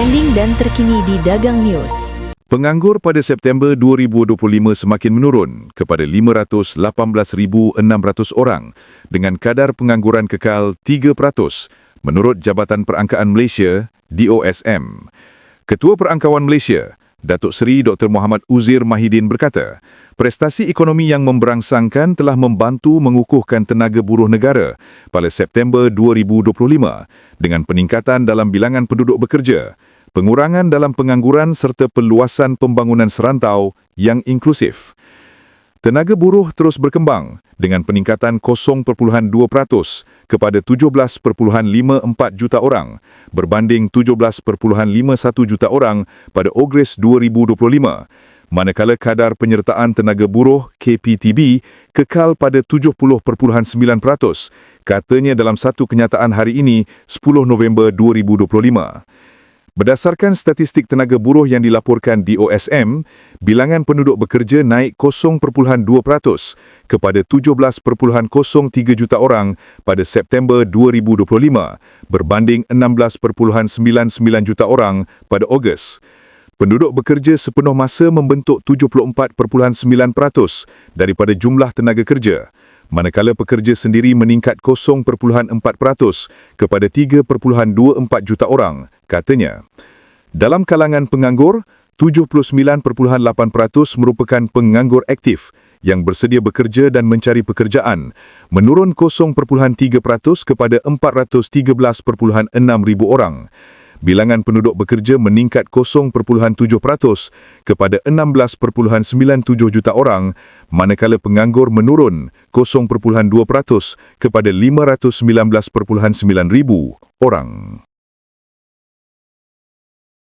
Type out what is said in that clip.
trending dan terkini di Dagang News. Penganggur pada September 2025 semakin menurun kepada 518,600 orang dengan kadar pengangguran kekal 3% menurut Jabatan Perangkaan Malaysia DOSM. Ketua Perangkawan Malaysia, Datuk Seri Dr. Muhammad Uzir Mahidin berkata, prestasi ekonomi yang memberangsangkan telah membantu mengukuhkan tenaga buruh negara pada September 2025 dengan peningkatan dalam bilangan penduduk bekerja, pengurangan dalam pengangguran serta perluasan pembangunan serantau yang inklusif. Tenaga buruh terus berkembang dengan peningkatan 0.2% kepada 17.54 juta orang berbanding 17.51 juta orang pada Ogos 2025 manakala kadar penyertaan tenaga buruh KPTB kekal pada 70.9% katanya dalam satu kenyataan hari ini 10 November 2025. Berdasarkan statistik tenaga buruh yang dilaporkan di OSM, bilangan penduduk bekerja naik 0.2% kepada 17.03 juta orang pada September 2025 berbanding 16.99 juta orang pada Ogos. Penduduk bekerja sepenuh masa membentuk 74.9% daripada jumlah tenaga kerja manakala pekerja sendiri meningkat 0.4% kepada 3.24 juta orang, katanya. Dalam kalangan penganggur, 79.8% merupakan penganggur aktif yang bersedia bekerja dan mencari pekerjaan, menurun 0.3% kepada 413.6 ribu orang bilangan penduduk bekerja meningkat 0.7% kepada 16.97 juta orang, manakala penganggur menurun 0.2% kepada 519.9 ribu orang.